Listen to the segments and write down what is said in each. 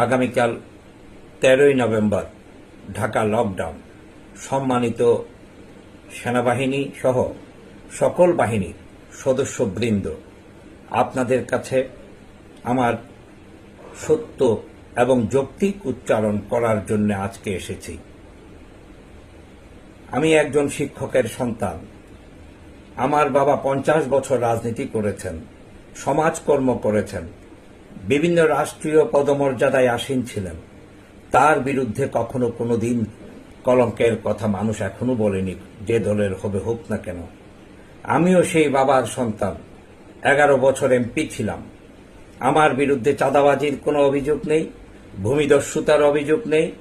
আগামীকাল তেরোই November, Dhaka lockdown সম্মানিত সেনাবাহিনী সহ সকল বাহিনীর সদস্যবৃন্দ, আপনাদের কাছে আমার সত্য এবং যৌক্তিক উচ্চারণ করার জন্য আজকে এসেছি। আমি একজন শিক্ষকের সন্তান। আমার বাবা পঞ্চাশ বছর রাজনীতি করেছেন, সমাজকর্ম করেছেন বিভিন্ন রাষ্ট্রীয় পদমর্যাদায় আসীন ছিলেন। তার বিরুদ্ধে কখনো কোনো দিন কলঙ্কের কথা মানুষ এখনও বলেনি, যে দলের হবে হোক না কেন। আমিও সেই বাবার সন্তান। এগারো বছর এমপি ছিলাম। আমার বিরুদ্ধে চাঁদাবাজির কোনো অভিযোগ নেই, ভূমিদস্যুতার অভিযোগ নেই।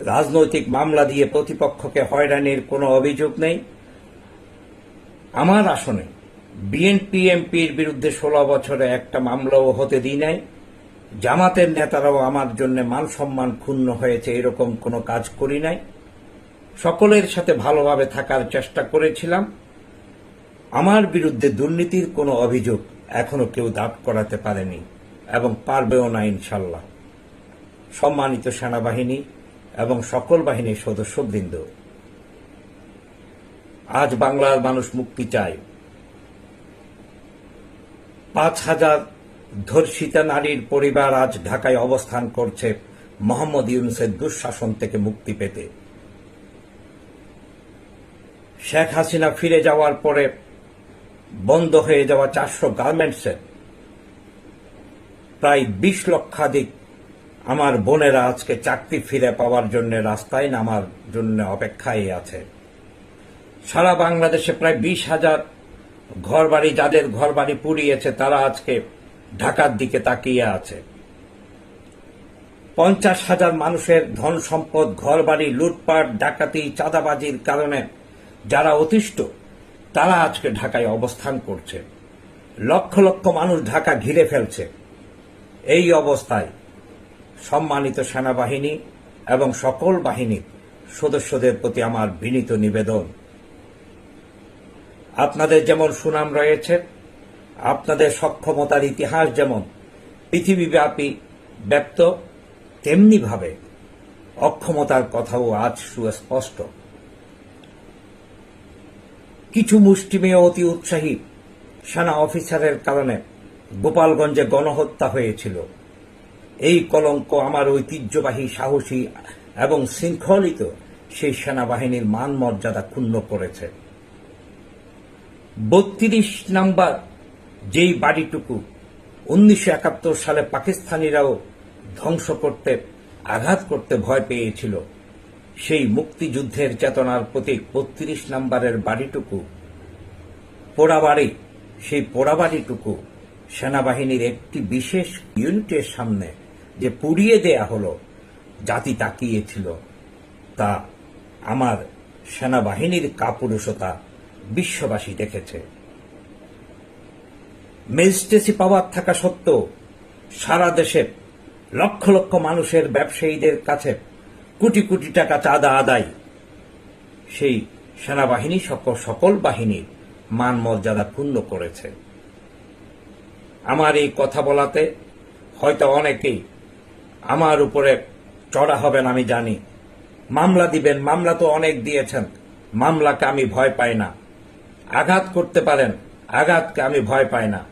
রাজনৈতিক মামলা দিয়ে প্রতিপক্ষকে হয়রানির কোনো অভিযোগ নেই। আমার আসনে বিএনপি এমপির বিরুদ্ধে ষোলো বছরে একটা মামলাও হতে দিই নাই। জামাতের নেতারাও আমার জন্য মান সম্মান ক্ষুণ্ণ হয়েছে, এরকম কোনো কাজ করি নাই। সকলের সাথে ভালোভাবে থাকার চেষ্টা করেছিলাম। আমার বিরুদ্ধে দুর্নীতির কোনো অভিযোগ এখনও কেউ দাঁড় করাতে পারেনি এবং পারবেও না ইনশাল্লাহ। সম্মানিত সেনাবাহিনী এবং সকল বাহিনীর সদস্যবৃন্দ, আজ বাংলার মানুষ মুক্তি চায়। পাঁচ হাজার ধর্ষিতা নারীর পরিবার আজ ঢাকায় অবস্থান করছে মোহাম্মদ ইউনুসের দুঃশাসন থেকে মুক্তি পেতে। শেখ হাসিনা ফিরে যাওয়ার পরে বন্ধ হয়ে যাওয়া চারশো গার্মেন্টসের প্রায় বিশ লক্ষাধিক আমার বোনেরা আজকে চাকরি ফিরে পাওয়ার জন্য রাস্তায় নামার জন্য অপেক্ষায় আছে। সারা বাংলাদেশে প্রায় বিশ হাজার ঘরবাড়ি, যাদের ঘরবাড়ি পুড়িয়েছে, তারা আজকে ঢাকার দিকে তাকিয়ে আছে। পঞ্চাশ হাজার মানুষের ধন সম্পদ, ঘরবাড়ি, লুটপাট, ডাকাতি, চাঁদাবাজির কারণে যারা অতিষ্ঠ, তারা আজকে ঢাকায় অবস্থান করছে। লক্ষ লক্ষ মানুষ ঢাকা ঘিরে ফেলছে। এই অবস্থায় সম্মানিত সেনাবাহিনী এবং সকল বাহিনীর সদস্যদের প্রতি আমার বিনীত নিবেদন। আপনাদের যেমন সুনাম রয়েছে, আপনাদের সক্ষমতার ইতিহাস যেমন পৃথিবীব্যাপী ব্যক্ত তেমনিভাবে অক্ষমতার কথাও আজ সুস্পষ্ট। কিছু মুষ্টিমেয় অতি উৎসাহী সেনা অফিসারের কারণে গোপালগঞ্জে গণহত্যা হয়েছিল। এই কলঙ্ক আমার ঐতিহ্যবাহী, সাহসী এবং শৃঙ্খলিত সেই সেনাবাহিনীর মান মর্যাদা ক্ষুণ্ণ করেছে। বত্রিশ নাম্বার যেই বাড়িটুকু উনিশশো একাত্তর সালে পাকিস্তানিরাও ধ্বংস করতে, আঘাত করতে ভয় পেয়েছিল, সেই মুক্তিযুদ্ধের চেতনার প্রতীক বত্রিশ নাম্বারের বাড়িটুকু পোড়াবাড়ি, সেই পোড়াবাড়িটুকু সেনাবাহিনীর একটি বিশেষ ইউনিটের সামনে যে পুড়িয়ে দেয়া হলো, জাতি তাকিয়েছিল, তা আমার সেনাবাহিনীর কাপুরুষতা বিশ্ববাসী দেখেছে। ম্যাজিস্ট্রেসি পাওয়ার থাকা সত্ত্বেও সারা দেশে লক্ষ লক্ষ মানুষের ব্যবসায়ীদের কাছে কোটি কোটি টাকা চাঁদা আদায়। সেই সেনাবাহিনী সকল সকল বাহিনীর মান মর্যাদা ক্ষুণ্ণ করেছে। আমার এই কথা বলাতে হয়তো অনেকেই আমার উপরে চড়া হবেন আমি জানি। মামলা দিবেন, মামলা তো অনেক দিয়েছেন। মামলাকে আমি ভয় পাই না। আঘাত করতে পারেন। আঘাতকে আমি ভয় পাই না।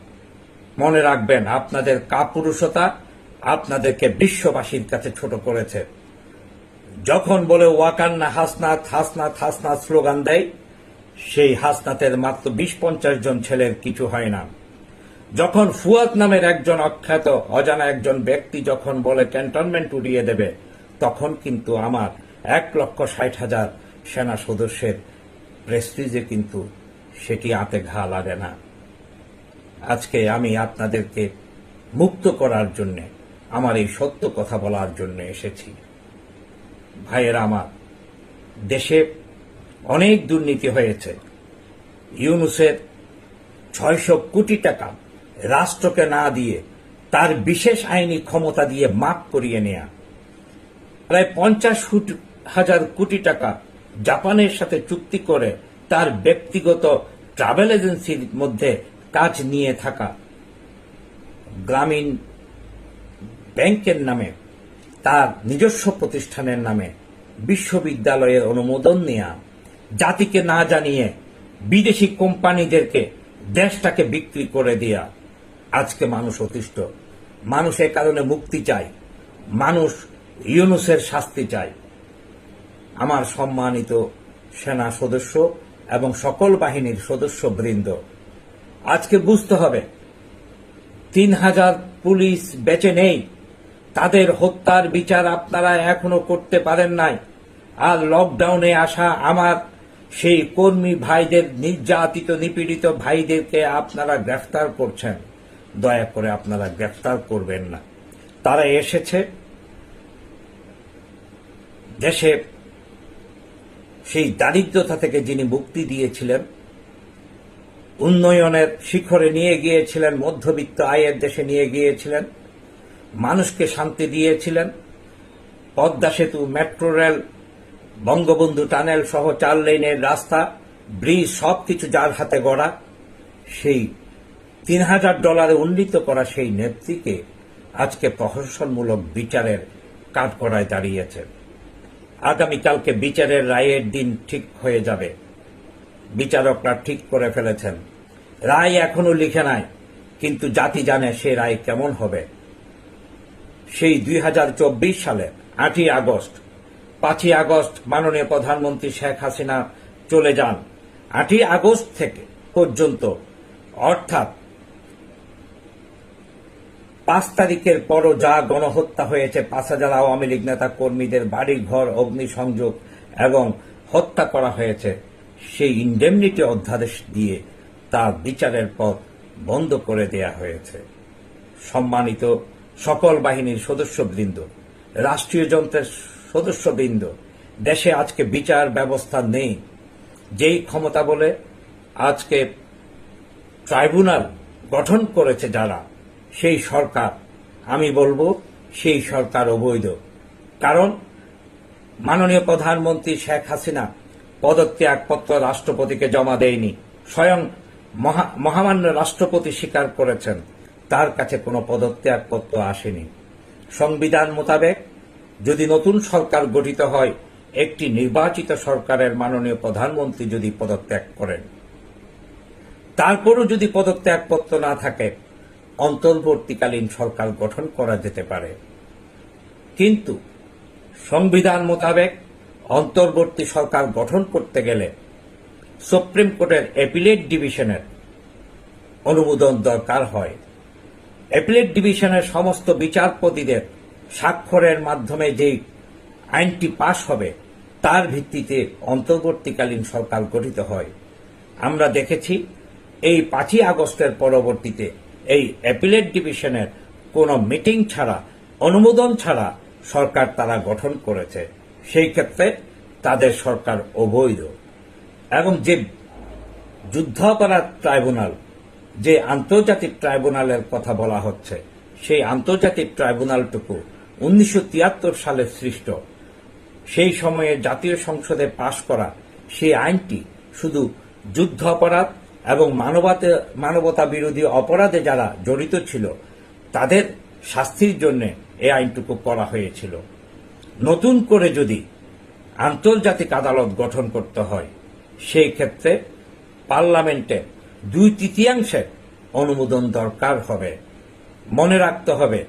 মনে রাখবেন, আপনাদের কাপুরুষতা আপনাদেরকে বিশ্ববাসীর কাছে ছোট করেছে। যখন বলে ওয়াকান্না হাসনাথ হাসনাথ হাসনাথ স্লোগান দেয়, সেই হাসনাতের মাত্র বিশ পঞ্চাশ জন ছেলের কিছু হয় না। যখন ফুয়াদ নামের একজন অখ্যাত, অজানা একজন ব্যক্তি যখন বলে ক্যান্টনমেন্ট উড়িয়ে দেবে, তখন কিন্তু আমার এক লক্ষ ষাট হাজার সেনা সদস্যের প্রেস্টিজে কিন্তু সেটি আতে ঘা লাগে না। আজকে আমি আপনাদেরকে মুক্ত করার জন্য, আমার এই সত্য কথা বলার জন্য এসেছি। ভাইয়েরা আমার, দেশে অনেক দুর্নীতি হয়েছে। ইউনুসের ছয়শো কোটি টাকা রাষ্ট্রকে না দিয়ে তার বিশেষ আইনি ক্ষমতা দিয়ে মাপ করিয়ে নেয়া, প্রায় পঞ্চাশ হাজার কোটি টাকা জাপানের সাথে চুক্তি করে তার ব্যক্তিগত ট্রাভেল এজেন্সির মধ্যে কাজ নিয়ে থাকা গ্রামীণ ব্যাংকের নামে, তার নিজস্ব প্রতিষ্ঠানের নামে বিশ্ববিদ্যালয়ের অনুমোদন নেয়া, জাতিকে না জানিয়ে বিদেশি কোম্পানিদেরকে দেশটাকে বিক্রি করে দেয়া। আজকে মানুষ অতিষ্ঠ। মানুষ এ কারণে মুক্তি চায়। মানুষ ইউনুসের শাস্তি চায়। আমার সম্মানিত সেনা সদস্য এবং সকল বাহিনীর সদস্য বৃন্দ আজকে বুঝতে হবে, তিন হাজার পুলিশ বেঁচে নেই, তাদের হত্যার বিচার আপনারা এখনও করতে পারেন নাই, আর লকডাউনে আসা আমার সেই কর্মী ভাইদের, নির্যাতিত, নিপীড়িত ভাইদেরকে আপনারা গ্রেফতার করছেন। দয়া করে আপনারা গ্রেফতার করবেন না। তারা এসেছে, দেশে সেই দারিদ্রতা থেকে যিনি মুক্তি দিয়েছিলেন, উন্নয়নের শিখরে নিয়ে গিয়েছিলেন, মধ্যবিত্ত আয়ের দেশে নিয়ে গিয়েছিলেন, মানুষকে শান্তি দিয়েছিলেন, পদ্মা সেতু, মেট্রো রেল, বঙ্গবন্ধু টানেল সহ চার লেনের রাস্তা, ব্রিজ সবকিছু যার হাতে গড়া, সেই তিন হাজার ডলারে উন্নীত করা সেই নেত্রীকে আজকে প্রহসনমূলক বিচারের কাঠগড়ায় দাঁড়িয়েছে আগামীকালকে বিচারের রায়ের দিন ঠিক হয়ে যাবে। বিচারকরা ঠিক করে ফেলেছেন। রায় এখনও লিখে নাই, কিন্তু জাতি জানে সে রায় কেমন হবে। সেই দুই হাজার চব্বিশ সালে, আটই আগস্ট, পাঁচই আগস্ট মাননীয় প্রধানমন্ত্রী শেখ হাসিনা চলে যান। আটই আগস্ট থেকে পর্যন্ত, অর্থাৎ পাঁচ তারিখের পরও যা গণহত্যা হয়েছে পাঁচ হাজার আওয়ামী লীগ নেতা কর্মীদের বাড়ি, ঘর, অগ্নিসংযোগ এবং হত্যা করা হয়েছে। সেই ইন্ডেমনিটি অধ্যাদেশ দিয়ে তার বিচারের পথ বন্ধ করে দেয়া হয়েছে। সম্মানিত সকল বাহিনীর সদস্যবৃন্দ, রাষ্ট্রীয় যন্ত্রের সদস্যবৃন্দ, দেশে আজকে বিচার ব্যবস্থা নেই। যেই ক্ষমতা বলে আজকে ট্রাইব্যুনাল গঠন করেছে যারা সেই সরকার, আমি বলব সেই সরকার অবৈধ। কারণ মাননীয় প্রধানমন্ত্রী শেখ হাসিনা পদত্যাগপত্র রাষ্ট্রপতিকে জমা দেয়নি, স্বয়ং মহা- মহামান্য রাষ্ট্রপতি স্বীকার করেছেন। তার কাছে কোনো পদত্যাগপত্র আসেনি। সংবিধান মোতাবেক যদি নতুন সরকার গঠিত হয়, একটি নির্বাচিত সরকারের মাননীয় প্রধানমন্ত্রী যদি পদত্যাগ করেন। তারপরও যদি পদত্যাগপত্র না থাকে অন্তর্বর্তীকালীন সরকার গঠন করা যেতে পারে। কিন্তু সংবিধান মোতাবেক অন্তর্বর্তী সরকার গঠন করতে গেলে সুপ্রিম কোর্টের অ্যাপিলেট ডিভিশনের অনুমোদন দরকার হয়। অ্যাপিলেট ডিভিশনের সমস্ত বিচারপতিদের স্বাক্ষরের মাধ্যমে যে আইনটি পাশ হবে, তার ভিত্তিতে অন্তর্বর্তীকালীন সরকার গঠিত হয়। আমরা দেখেছি, এই পাঁচই আগস্টের পরবর্তীতে এই অ্যাপিলেট ডিভিশনের কোনো মিটিং ছাড়া, অনুমোদন ছাড়া সরকার তারা গঠন করেছে। সেই ক্ষেত্রে তাদের সরকার অবৈধ। এবং যে যুদ্ধাপরাধ ট্রাইব্যুনাল, যে আন্তর্জাতিক ট্রাইব্যুনালের কথা বলা হচ্ছে, সেই আন্তর্জাতিক ট্রাইব্যুনালটুকু উনিশশো তিয়াত্তর সালে সৃষ্ট। সেই সময়ে জাতীয় সংসদে পাশ করা সেই আইনটি শুধু যুদ্ধ অপরাধ এবং মানবতা মানবতা বিরোধী অপরাধে যারা জড়িত ছিল, তাদের শাস্তির জন্য এই আইনটুকু করা হয়েছিল। নতুন করে যদি আন্তর্জাতিক আদালত গঠন করতে হয়, সেই ক্ষেত্রে পার্লামেন্টে দুই তৃতীয়াংশের অনুমোদন দরকার হবে। মনে রাখতে হবে,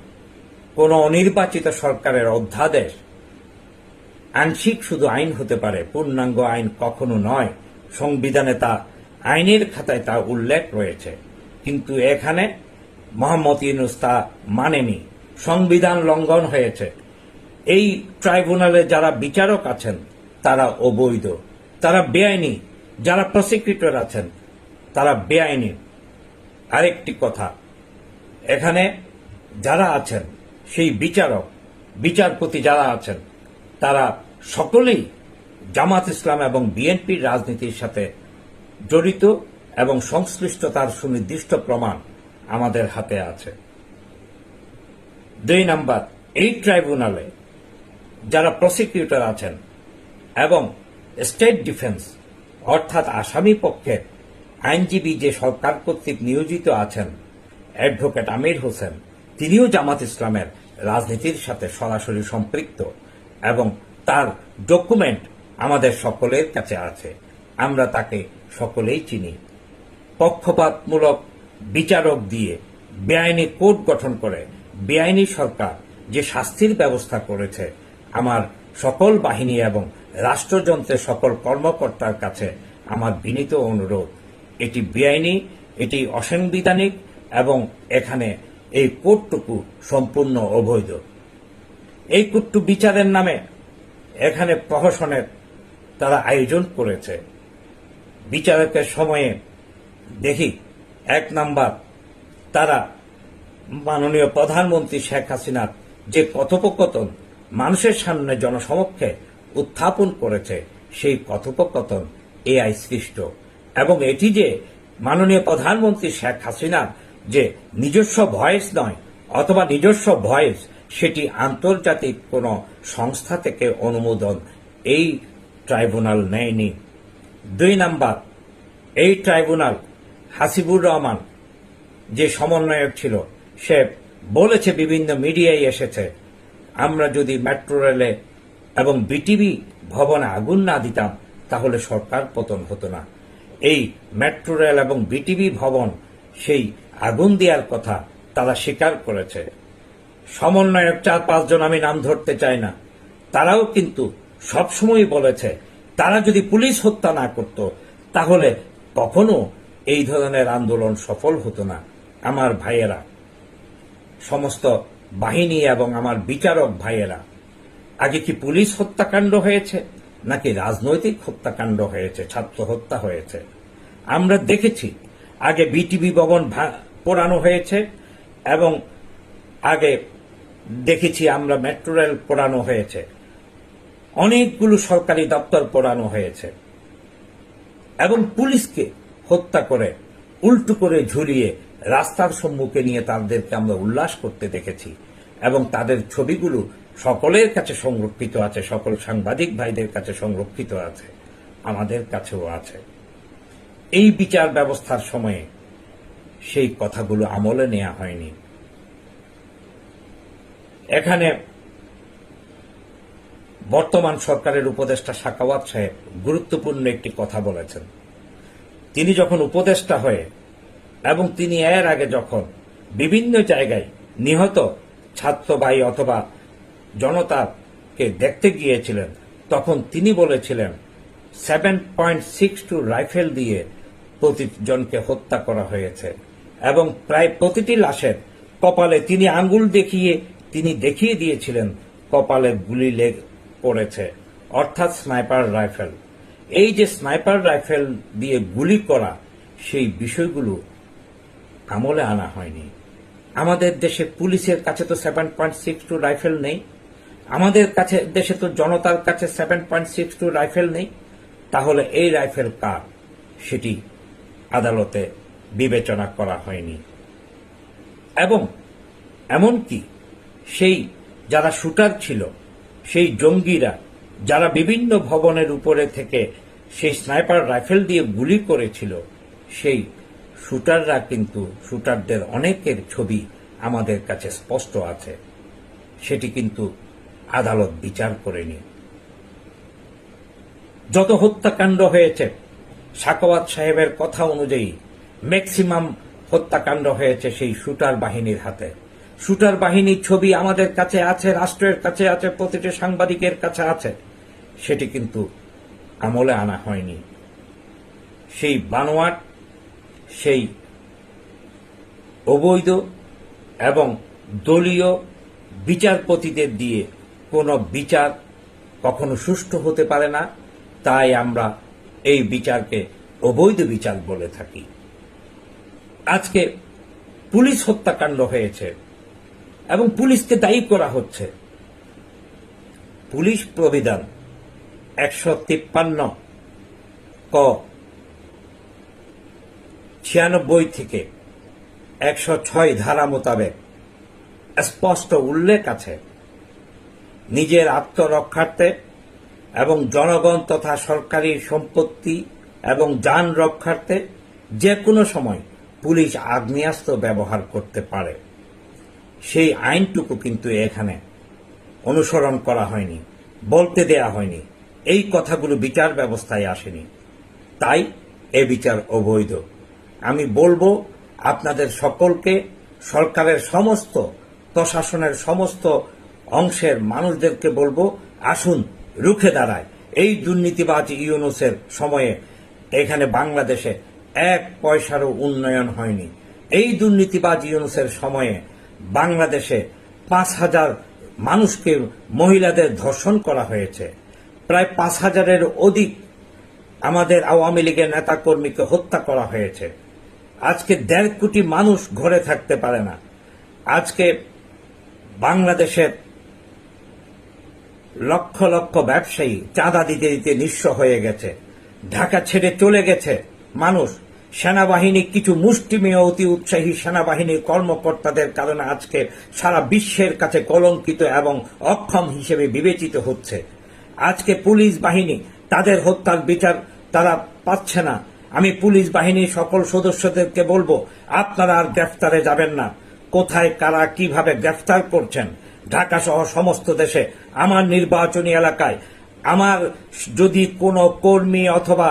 কোন অনির্বাচিত সরকারের অধ্যাদেশ আংশিক শুধু আইন হতে পারে, পূর্ণাঙ্গ আইন কখনো নয়, সংবিধানে তা আইনের খাতায় তা উল্লেখ রয়েছে। কিন্তু এখানে মোহাম্মদ ইউনুস তা মানেনি, সংবিধান লঙ্ঘন হয়েছে। এই ট্রাইব্যুনালে যারা বিচারক আছেন, তারা অবৈধ। তারা বেআইনি। যারা প্রসিকিউটর আছেন, তারা বেআইনি। আরেকটি কথা, এখানে যারা আছেন, সেই বিচারক, বিচারপতি যারা আছেন, তারা সকলেই জামাত ইসলাম এবং বিএনপির রাজনীতির সাথে জড়িত এবং সংশ্লিষ্টতার সুনির্দিষ্ট প্রমাণ আমাদের হাতে আছে। দুই নাম্বার, এই ট্রাইব্যুনালে যারা প্রসিকিউটর আছেন এবং স্টেট ডিফেন্স, অর্থাৎ আসামি পক্ষের আইনজীবী যে সরকার কর্তৃক নিয়োজিত আছেন, অ্যাডভোকেট আমির হোসেন, তিনিও জামাত ইসলামের রাজনীতির সাথে সরাসরি সম্পৃক্ত এবং তার ডকুমেন্ট আমাদের সকলের কাছে আছে। আমরা তাকে সকলেই চিনি। পক্ষপাতমূলক বিচারক দিয়ে বেআইনি কোর্ট গঠন করে, বেআইনি সরকার যে শাস্তির ব্যবস্থা করেছে, আমার সকল বাহিনী এবং রাষ্ট্রযন্ত্রের সকল কর্মকর্তার কাছে আমার বিনীত অনুরোধ, এটি বেআইনি, এটি অসাংবিধানিক এবং এখানে এই কোর্টটুকু সম্পূর্ণ অবৈধ। এই কোর্টটু বিচারের নামে এখানে প্রহসনের তারা আয়োজন করেছে। বিচারকের সময়ে দেখি এক নাম্বার তারা মাননীয় প্রধানমন্ত্রী শেখ হাসিনার যে কথোপকথন মানুষের সামনে জনসমক্ষে উত্থাপন করেছে, সেই কথোপকথন এআই সৃষ্ট। এবং এটি যে মাননীয় প্রধানমন্ত্রী শেখ হাসিনার যে নিজস্ব ভয়েস নয়, অথবা নিজস্ব ভয়েস, সেটি আন্তর্জাতিক কোনো সংস্থা থেকে অনুমোদন এই ট্রাইব্যুনাল নেয়নি। দুই নাম্বার, এই ট্রাইব্যুনাল হাসিবুর রহমান যে সমন্বয়ক ছিল, সে বলেছে বিভিন্ন মিডিয়ায় এসেছে, আমরা যদি মেট্রো রেলে এবং বিটিভি ভবনে আগুন না দিতাম, তাহলে সরকার পতন হতো না। এই মেট্রো রেল এবং বিটিভি ভবন সেই আগুন দেওয়ার কথা তারা স্বীকার করেছে। সমন্বয়ক চার পাঁচজন আমি নাম ধরতে চাই না। তারাও কিন্তু সবসময় বলেছে তারা যদি পুলিশ হত্যা না করত, তাহলে কখনো এই ধরনের আন্দোলন সফল হতো না। আমার ভাইয়েরা, সমস্ত বাহিনী এবং আমার বিচারক ভাইয়েরা, আগে কি পুলিশ হত্যাকাণ্ড হয়েছে, নাকি রাজনৈতিক হত্যাকাণ্ড হয়েছে, ছাত্র হত্যা হয়েছে? আমরা দেখেছি, আগে বিটিভি ভবন পোড়ানো হয়েছে এবং আগে দেখেছি আমরা মেট্রো রেল পোড়ানো হয়েছে। অনেকগুলো সরকারি দপ্তর পোড়ানো হয়েছে এবং পুলিশকে হত্যা করে, উল্টো করে ঝুলিয়ে রাস্তার সম্মুখে নিয়ে তাদেরকে আমরা উল্লাস করতে দেখেছি এবং তাদের ছবিগুলো সকলের কাছে সংরক্ষিত আছে, সকল সাংবাদিক ভাইদের কাছে সংরক্ষিত আছে, আমাদের কাছেও আছে। এই বিচার ব্যবস্থার সময়ে সেই কথাগুলো আমলে নেওয়া হয়নি। এখানে বর্তমান সরকারের উপদেষ্টা সাকাওয়াত সাহেব গুরুত্বপূর্ণ একটি কথা বলেছেন। তিনি যখন উপদেষ্টা হয়ে এবং তিনি এর আগে যখন বিভিন্ন জায়গায় নিহত ছাত্র ভাই অথবা জনতাকে দেখতে গিয়েছিলেন, তখন তিনি বলেছিলেন seven point six two rifle দিয়ে প্রতিজনকে হত্যা করা হয়েছে এবং প্রায় প্রতিটি লাশের কপালে তিনি আঙ্গুল দেখিয়ে, তিনি দেখিয়ে দিয়েছিলেন কপালে গুলি পড়েছে, অর্থাৎ স্নাইপার রাইফেল। এই যে স্নাইপার রাইফেল দিয়ে গুলি করা, সেই বিষয়গুলো আমলে আনা হয়নি। আমাদের দেশে পুলিশের কাছে তো seven point six two rifle নেই। আমাদের কাছে, দেশে তো জনতার কাছে seven point six two rifle নেই। তাহলে এই রাইফেল কার? সেটি আদালতে বিবেচনা করা হয়নি। এবং এমনকি সেই যারা শুটার ছিল সেই জঙ্গিরা যারা বিভিন্ন ভবনের উপরে থেকে সেই স্নাইপার রাইফেল দিয়ে গুলি করেছিল, সেই শুটাররা কিন্তু শুটারদের অনেকের ছবি আমাদের কাছে স্পষ্ট আছে। সেটি কিন্তু আদালত বিচার করেনি যত হত্যাকাণ্ড হয়েছে, সাকওয়াত সাহেবের কথা অনুযায়ী, ম্যাক্সিমাম হত্যাকাণ্ড হয়েছে সেই শুটার বাহিনীর হাতে। শুটার বাহিনীর ছবি আমাদের কাছে আছে, রাষ্ট্রের কাছে আছে, প্রতিটি সাংবাদিকের কাছে আছে। সেটি কিন্তু আমলে আনা হয়নি। সেই বানোয়াট, সেই অবৈধ এবং দলীয় বিচারপতিদের দিয়ে কোনো বিচার কখনো সুষ্ঠু হতে পারে না, তাই আমরা এই বিচারকে অবৈধ বিচার বলে থাকি। আজকে পুলিশ হত্যাকাণ্ড হয়েছে। এবং পুলিশকে দায়ী করা হচ্ছে। পুলিশ প্রবিধান একশো তিপ্পান্ন ক। ছিয়ানব্বই থেকে একশো ছয় ধারা মোতাবেক স্পষ্ট উল্লেখ আছে। নিজের আত্মরক্ষার্থে এবং জনগণ তথা সরকারি সম্পত্তি এবং যান রক্ষার্থে যে কোনো সময় পুলিশ আগ্নেয়াস্ত্র ব্যবহার করতে পারে। সেই আইনটুকু কিন্তু এখানে অনুসরণ করা হয়নি, বলতে দেয়া হয়নি। এই কথাগুলো বিচার ব্যবস্থায় আসেনি। তাই এ বিচার অবৈধ। আমি বলব, আপনাদের সকলকে সরকারের সমস্ত, প্রশাসনের সমস্ত অংশের মানুষদেরকে বলব, আসুন, রুখে দাঁড়ায়। এই দুর্নীতিবাজ ইউনুসের সময়ে এখানে বাংলাদেশে এক পয়সারও উন্নয়ন হয়নি। এই দুর্নীতিবাজ ইউনুসের সময়ে বাংলাদেশে পাঁচ হাজার মানুষকে মহিলাদের ধর্ষণ করা হয়েছে। প্রায় পাঁচ হাজারের অধিক আমাদের আওয়ামী লীগের নেতাকর্মীকে হত্যা করা হয়েছে। আজকে দেড় কোটি মানুষ ঘরে থাকতে পারে না। আজকে বাংলাদেশের লক্ষ লক্ষ ব্যবসায়ী চাঁদা দিতে দিতে নিঃস্ব হয়ে গেছে। ঢাকা ছেড়ে চলে গেছে মানুষ। সেনাবাহিনী কিছু মুষ্টিমেয় অতি উৎসাহী সেনাবাহিনীর কর্মকর্তাদের কারণে আজকে সারা বিশ্বের কাছে কলঙ্কিত এবং অক্ষম হিসেবে বিবেচিত হচ্ছে। আজকে পুলিশ বাহিনী, তাদের হত্যার বিচার তারা পাচ্ছে না। আমি পুলিশ বাহিনীর সকল সদস্যদেরকে বলব, আপনারা আর গ্রেফতারে যাবেন না। কোথায়, কারা, কীভাবে গ্রেফতার করছেন? ঢাকা সহ সমস্ত দেশে, আমার নির্বাচনী এলাকায়, আমার যদি কোনো কর্মী অথবা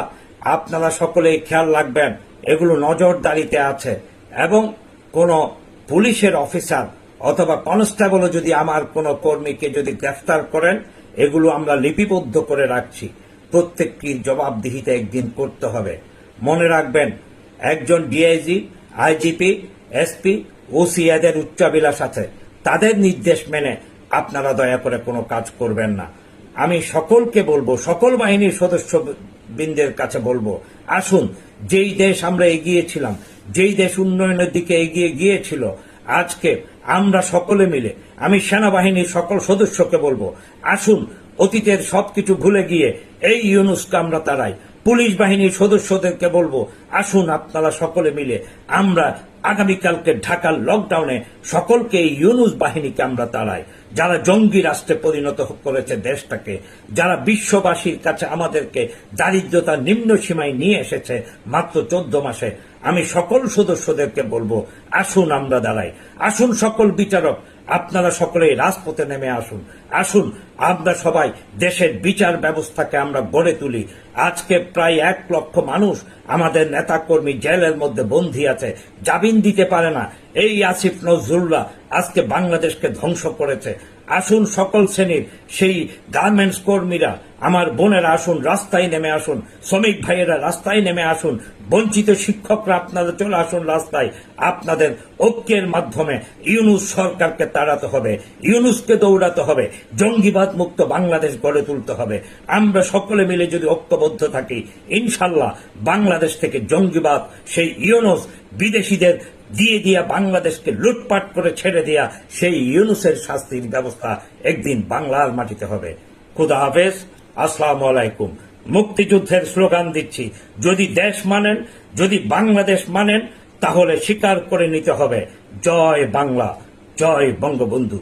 আপনারা সকলেই খেয়াল রাখবেন এগুলো নজরদারিতে আছে। এবং কোনো পুলিশের অফিসার অথবা কনস্টেবলও যদি আমার কোনো কর্মীকে যদি গ্রেফতার করেন, এগুলো আমরা লিপিবদ্ধ করে রাখছি। প্রত্যেকটি জবাবদিহিতে একদিন করতে হবে। মনে রাখবেন, একজন ডিআইজি আইজিপি এসপি ওসি এদের উচ্চাবিলাস আছে। তাদের নির্দেশ মেনে আপনারা দয়া করে কোনো কাজ করবেন না। আমি সকলকে বলব, সকল বাহিনীর সদস্য বৃন্দের কাছে বলব, আসুন, যেই দেশ আমরা এগিয়েছিলাম যেই দেশ উন্নয়নের দিকে এগিয়ে গিয়েছিল, আজকে আমরা সকলে মিলে, আমি সেনাবাহিনীর সকল সদস্যকে বলব, আসুন, অতীতের সবকিছু ভুলে গিয়ে, এই ইউনুসকে আমরা তাড়াই। পুলিশ বাহিনীর সদস্যদেরকে বলব, আসুন আপনারা সকলে মিলে, আমরা আগামীকালকে ঢাকার লকডাউনে সকলকে এই ইউনুস বাহিনীকে আমরা তাড়াই। যারা জঙ্গি রাষ্ট্রে পরিণত করেছে দেশটাকে, যারা বিশ্ববাসীর কাছে আমাদেরকে দারিদ্রতা নিম্ন সীমায় নিয়ে এসেছে মাত্র চোদ্দ মাসে, আমি সকল সদস্যদেরকে বলব, আসুন আমরা দাঁড়াই। আসুন সকল বিচারক আপনারা সকলে রাজপথে নেমে আসুন। আসুন, আমরা সবাই দেশের বিচার ব্যবস্থাকে আমরা গড়ে তুলি। আজকে প্রায় এক লক্ষ মানুষ আমাদের নেতাকর্মী জেলের মধ্যে বন্দী আছে। জামিন দিতে পারে না। এই আসিফ নজরুল্লাহ আজকে বাংলাদেশকে ধ্বংস করেছে। আসুন সকল শ্রেণির সেই গার্মেন্টস কর্মীরা, আমার বোনেরা আসুন, রাস্তায় নেমে আসুন, শ্রমিক ভাইয়েরা রাস্তায় নেমে আসুন, বঞ্চিত শিক্ষকরা আপনারা চলে আসুন রাস্তায়, আপনাদের ঐক্যের মাধ্যমে ইউনুস সরকারকে তাড়াতে হবে, ইউনুসকে দৌড়াতে হবে, জঙ্গিবাদ মুক্ত বাংলাদেশ গড়ে তুলতে হবে। আমরা সকলে মিলে যদি ঐক্যবদ্ধ থাকি, ইনশাল্লাহ বাংলাদেশ থেকে জঙ্গিবাদ, সেই ইউনুস বিদেশিদের দিয়ে দিয়া বাংলাদেশকে লুটপাট করে ছেড়ে দিয়া সেই ইউনুসের শাস্তির ব্যবস্থা একদিন বাংলার মাটিতে হবে। খুদা হাফেজ, আসসালাম আলাইকুম। মুক্তিযুদ্ধের স্লোগান দিচ্ছি, যদি দেশ মানেন, যদি বাংলাদেশ মানেন, তাহলে স্বীকার করে নিতে হবে। জয় বাংলা, জয় বঙ্গবন্ধু।